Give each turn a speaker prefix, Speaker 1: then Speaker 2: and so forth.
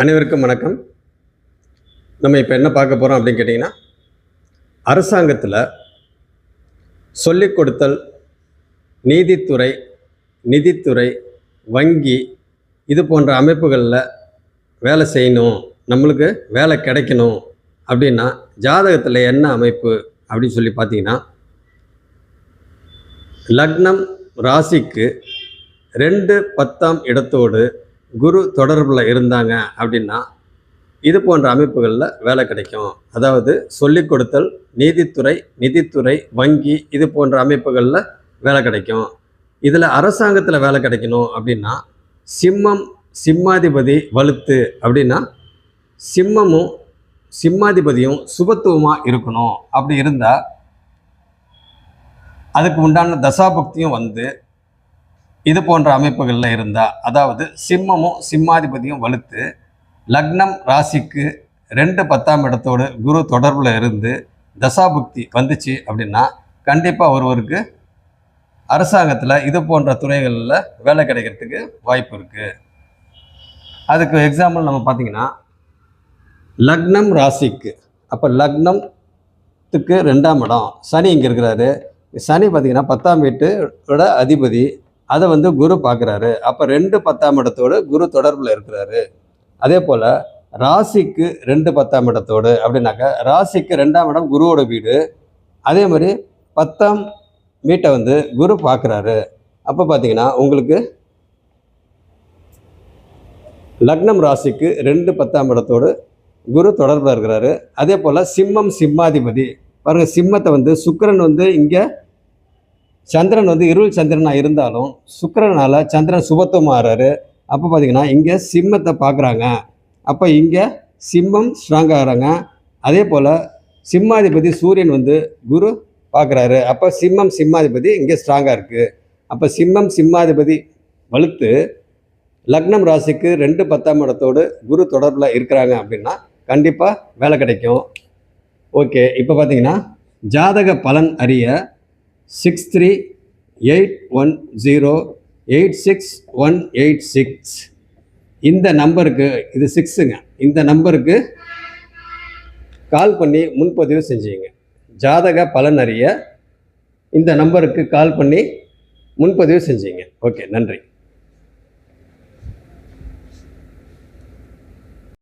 Speaker 1: அனைவருக்கும் வணக்கம். நம்ம இப்போ என்ன பார்க்க போகிறோம் அப்படின்னு கேட்டிங்கன்னா அரசாங்கத்தில் சொல்லிக் கொடுத்தல் நீதித்துறை நிதித்துறை வங்கி இது போன்ற அமைப்புகளில் வேலை செய்யணும் நம்மளுக்கு வேலை கிடைக்கணும் அப்படின்னா ஜாதகத்தில் என்ன அமைப்பு அப்படின்னு சொல்லி பார்த்தீங்கன்னா லக்னம் ராசிக்கு ரெண்டு பத்தாம் இடத்தோடு குரு தொடர்பில் இருந்தாங்க அப்படின்னா இது போன்ற அமைப்புகளில் வேலை கிடைக்கும். அதாவது சொல்லிக் கொடுத்தல் நீதித்துறை நிதித்துறை வங்கி இது போன்ற அமைப்புகளில் வேலை கிடைக்கும். இதில் அரசாங்கத்தில் வேலை கிடைக்கணும் அப்படின்னா சிம்மம் சிம்மாதிபதி வலுத்து அப்படின்னா சிம்மமும் சிம்மாதிபதியும் சுபத்துவமாக இருக்கணும். அப்படி இருந்தால் அதுக்கு உண்டான தசாபக்தியும் வந்து இது போன்ற அமைப்புகளில் இருந்தால் அதாவது சிம்மமும் சிம்மாதிபதியும் வலுத்து லக்னம் ராசிக்கு ரெண்டு பத்தாம் இடத்தோடு குரு தொடர்பில் இருந்து தசாபுக்தி வந்துச்சு அப்படின்னா கண்டிப்பாக ஒருவருக்கு அரசாங்கத்தில் இது போன்ற துறைகளில் வேலை கிடைக்கிறதுக்கு வாய்ப்பு இருக்குது அதுக்கு எக்ஸாம்பிள் நம்ம பார்த்தீங்கன்னா லக்னம் ராசிக்கு அப்போ லக்னத்துக்கு ரெண்டாம் இடம் சனி இங்கே இருக்கிறாரு. சனி பார்த்தீங்கன்னா பத்தாம் வீட்டோட அதிபதி அதை வந்து குரு பார்க்குறாரு. அப்போ ரெண்டு பத்தாம் இடத்தோடு குரு தொடர்பில் இருக்கிறாரு. அதே போல் ராசிக்கு ரெண்டு பத்தாம் இடத்தோடு அப்படின்னாக்கா ராசிக்கு ரெண்டாம் இடம் குருவோட வீடு. அதே மாதிரி பத்தாம் வீட்டை வந்து குரு பார்க்குறாரு. அப்போ பார்த்தீங்கன்னா உங்களுக்கு லக்னம் ராசிக்கு ரெண்டு பத்தாம் இடத்தோடு குரு தொடர்பில் இருக்கிறாரு. அதே போல் சிம்மம் சிம்மாதிபதி. பாருங்கள் சிம்மத்தை வந்து சுக்கரன் வந்து இங்கே சந்திரன் வந்து இருள் சந்திரனாக இருந்தாலும் சுக்கரனால் சந்திரன் சுபத்துவமாகறாரு அப்போ பார்த்தீங்கன்னா இங்கே சிம்மத்தை பார்க்குறாங்க அப்போ இங்கே சிம்மம் ஸ்ட்ராங்காக ஆகிறாங்க அதே போல் சிம்மாதிபதி சூரியன் வந்து குரு பார்க்குறாரு அப்போ சிம்மம் சிம்மாதிபதி இங்கே ஸ்ட்ராங்காக இருக்குது அப்போ சிம்மம் சிம்மாதிபதி வலுத்து லக்னம் ராசிக்கு ரெண்டு பத்தாம் இடத்தோடு குரு தொடர்பில் இருக்கிறாங்க அப்படின்னா கண்டிப்பாக வேலை கிடைக்கும். ஓகே இப்போ பார்த்தீங்கன்னா ஜாதக பலன் அறிய six three eight one zero eight six one eight six இந்த நம்பருக்கு இது சிக்ஸுங்க இந்த நம்பருக்கு கால் பண்ணி முன்பதிவு செஞ்சுங்க. ஜாதக பலன் அறிய இந்த நம்பருக்கு கால் பண்ணி முன்பதிவு செஞ்சீங்க. ஓகே நன்றி.